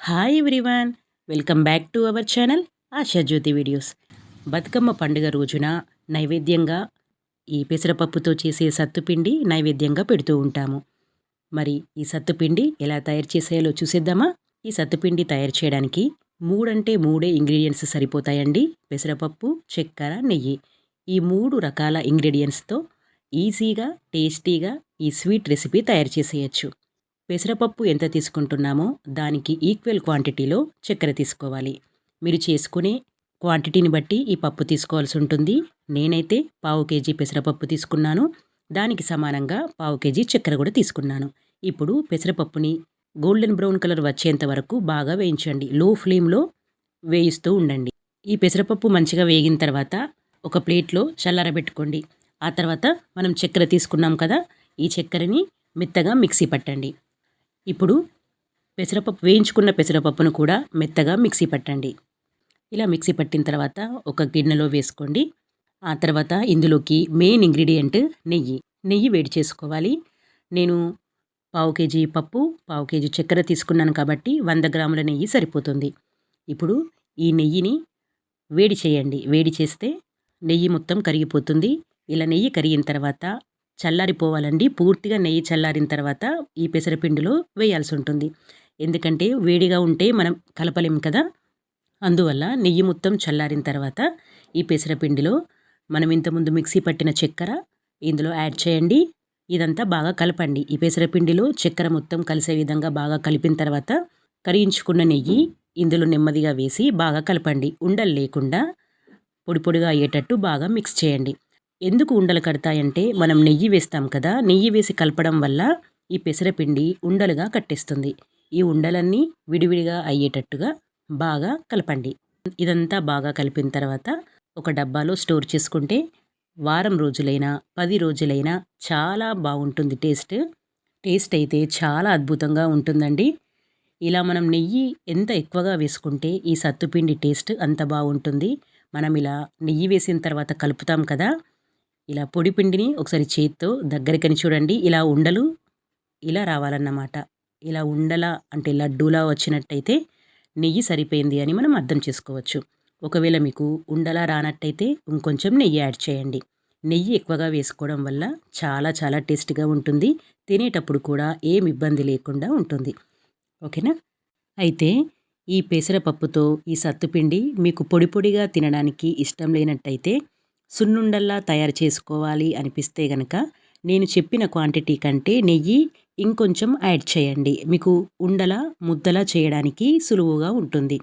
Hi everyone welcome back to our channel Ashajyothi videos Bathukamma పండుగ రోజున నైవేద్యంగా ఈ పెసరపప్పుతో చేసే సత్తుపిండి నైవేద్యంగా పెడుతూ ఉంటాము. మరి ఈ సత్తుపిండి ఎలా తయారు చేసేయాలో చూసేద్దామా? ఈ సత్తుపిండి తయారు చేయడానికి మూడంటే మూడే ఇంగ్రీడియంట్స్ సరిపోతాయండి. పెసరపప్పు చక్కెర నెయ్యి. ఈ మూడు రకాల ఇంగ్రీడియంట్స్తో ఈజీగా టేస్టీగా ఈ స్వీట్ రెసిపీ తయారు చేసేయచ్చు. పెసరపప్పు ఎంత తీసుకుంటున్నామో దానికి ఈక్వల్ క్వాంటిటీలో చక్కెర తీసుకోవాలి. మీరు చేసుకునే క్వాంటిటీని బట్టి ఈ పప్పు తీసుకోవాల్సి ఉంటుంది. నేనైతే పావు కేజీ పెసరపప్పు తీసుకున్నాను. దానికి సమానంగా పావు కేజీ చక్కెర కూడా తీసుకున్నాను. ఇప్పుడు పెసరపప్పుని గోల్డెన్ బ్రౌన్ కలర్ వచ్చేంత వరకు బాగా వేయించండి. లో ఫ్లేమ్లో వేయిస్తూ ఉండండి. ఈ పెసరపప్పు మంచిగా వేగిన తర్వాత ఒక ప్లేట్లో చల్లారబెట్టుకోండి. ఆ తర్వాత మనం చక్కెర తీసుకున్నాం కదా ఈ చక్కెరని మెత్తగా మిక్సీ పట్టండి. ఇప్పుడు పెసరపప్పు వేయించుకున్న పెసరపప్పును కూడా మెత్తగా మిక్సీ పట్టండి. ఇలా మిక్సీ పట్టిన తర్వాత ఒక గిన్నెలో వేసుకోండి. ఆ తర్వాత ఇందులోకి మెయిన్ ఇంగ్రీడియంట్ నెయ్యి. నెయ్యి వేడి చేసుకోవాలి. నేను పావు కేజీ పప్పు పావు కేజీ చక్కెర తీసుకున్నాను కాబట్టి వంద గ్రాముల నెయ్యి సరిపోతుంది. ఇప్పుడు ఈ నెయ్యిని వేడి చేయండి. వేడి చేస్తే నెయ్యి మొత్తం కరిగిపోతుంది. ఇలా నెయ్యి కరిగిన తర్వాత చల్లారిపోవాలండి. పూర్తిగా నెయ్యి చల్లారిన తర్వాత ఈ పెసరపిండిలో వేయాల్సి ఉంటుంది. ఎందుకంటే వేడిగా ఉంటే మనం కలపలేం కదా. అందువల్ల నెయ్యి మొత్తం చల్లారిన తర్వాత ఈ పెసరపిండిలో మనం ఇంతకుముందు మిక్సీ పట్టిన చక్కెర ఇందులో యాడ్ చేయండి. ఇదంతా బాగా కలపండి. ఈ పెసరపిండిలో చక్కెర మొత్తం కలిసే విధంగా బాగా కలిపిన తర్వాత కరిగించుకున్న నెయ్యి ఇందులో నెమ్మదిగా వేసి బాగా కలపండి. ఉండలు లేకుండా పొడి పొడిగా అయ్యేటట్టు బాగా మిక్స్ చేయండి. ఎందుకు ఉండలు కడతాయంటే మనం నెయ్యి వేస్తాం కదా నెయ్యి వేసి కలపడం వల్ల ఈ పెసరపిండి ఉండలుగా కట్టేస్తుంది. ఈ ఉండలన్నీ విడివిడిగా అయ్యేటట్టుగా బాగా కలపండి. ఇదంతా బాగా కలిపిన తర్వాత ఒక డబ్బాలో స్టోర్ చేసుకుంటే వారం రోజులైనా పది రోజులైనా చాలా బాగుంటుంది టేస్ట్. టేస్ట్ అయితే చాలా అద్భుతంగా ఉంటుందండి. ఇలా మనం నెయ్యి ఎంత ఎక్కువగా వేసుకుంటే ఈ సత్తుపిండి టేస్ట్ అంత బాగుంటుంది. మనం ఇలా నెయ్యి వేసిన తర్వాత కలుపుతాం కదా ఇలా పొడి పిండిని ఒకసారి చేత్తో దగ్గరికని చూడండి. ఇలా ఉండలు ఇలా రావాలన్నమాట. ఇలా ఉండలా అంటే లడ్డూలా వచ్చినట్టయితే నెయ్యి సరిపోయింది అని మనం అర్థం చేసుకోవచ్చు. ఒకవేళ మీకు ఉండలా రానట్టయితే ఇంకొంచెం నెయ్యి యాడ్ చేయండి. నెయ్యి ఎక్కువగా వేసుకోవడం వల్ల చాలా చాలా టేస్ట్గా ఉంటుంది. తినేటప్పుడు కూడా ఏం ఇబ్బంది లేకుండా ఉంటుంది. ఓకేనా? అయితే ఈ పెసరపప్పుతో ఈ సత్తుపిండి మీకు పొడి పొడిగా తినడానికి ఇష్టం లేనట్టయితే సున్నుండల్లా తయారు చేసుకోవాలి అనిపిస్తే గనక నేను చెప్పిన క్వాంటిటీ కంటే నెయ్యి ఇంకొంచెం యాడ్ చేయండి. మీకు ఉండల ముద్దలా చేయడానికి సులువుగా ఉంటుంది.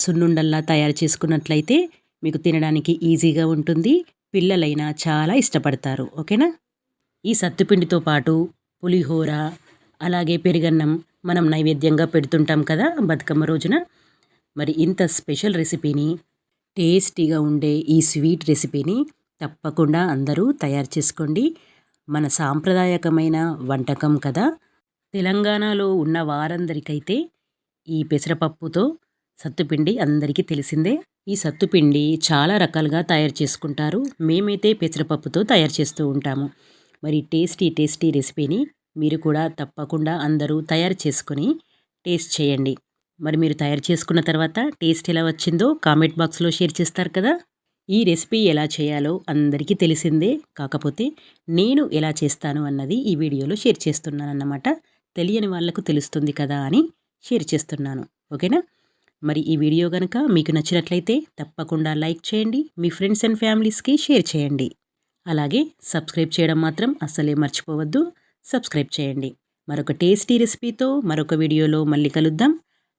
సున్నుండల్లా తయారు చేసుకున్నట్లయితే మీకు తినడానికి ఈజీగా ఉంటుంది. పిల్లలైనా చాలా ఇష్టపడతారు. ఓకేనా? ఈ సత్తుపిండితో పాటు పులిహోర అలాగే పెరుగన్నం మనం నైవేద్యంగా పెడుతుంటాం కదా బతుకమ్మ రోజున. మరి ఇంత స్పెషల్ రెసిపీని టేస్టీగా ఉండే ఈ స్వీట్ రెసిపీని తప్పకుండా అందరూ తయారు చేసుకోండి. మన సాంప్రదాయకమైన వంటకం కదా. తెలంగాణలో ఉన్న వారందరికైతే ఈ పెసరపప్పుతో సత్తుపిండి అందరికీ తెలిసిందే. ఈ సత్తుపిండి చాలా రకాలుగా తయారు చేసుకుంటారు. మేమైతే పెసరపప్పుతో తయారు చేస్తూ ఉంటాము. మరి టేస్టీ టేస్టీ రెసిపీని మీరు కూడా తప్పకుండా అందరూ తయారు చేసుకొని టేస్ట్ చేయండి. మరి మీరు తయారు చేసుకున్న తర్వాత టేస్ట్ ఎలా వచ్చిందో కామెంట్ బాక్స్లో షేర్ చేస్తారు కదా. ఈ రెసిపీ ఎలా చేయాలో అందరికీ తెలిసిందే. కాకపోతే నేను ఎలా చేస్తాను అన్నది ఈ వీడియోలో షేర్ చేస్తున్నాను అన్నమాట తెలియని వాళ్ళకు తెలుస్తుంది కదా అని షేర్ చేస్తున్నాను. ఓకేనా? మరి ఈ వీడియో కనుక మీకు నచ్చినట్లయితే తప్పకుండా లైక్ చేయండి. మీ ఫ్రెండ్స్ అండ్ ఫ్యామిలీస్కి షేర్ చేయండి. అలాగే సబ్స్క్రైబ్ చేయడం మాత్రం అస్సలే మర్చిపోవద్దు. సబ్స్క్రైబ్ చేయండి. మరొక టేస్టీ రెసిపీతో మరొక వీడియోలో మళ్ళీ కలుద్దాం.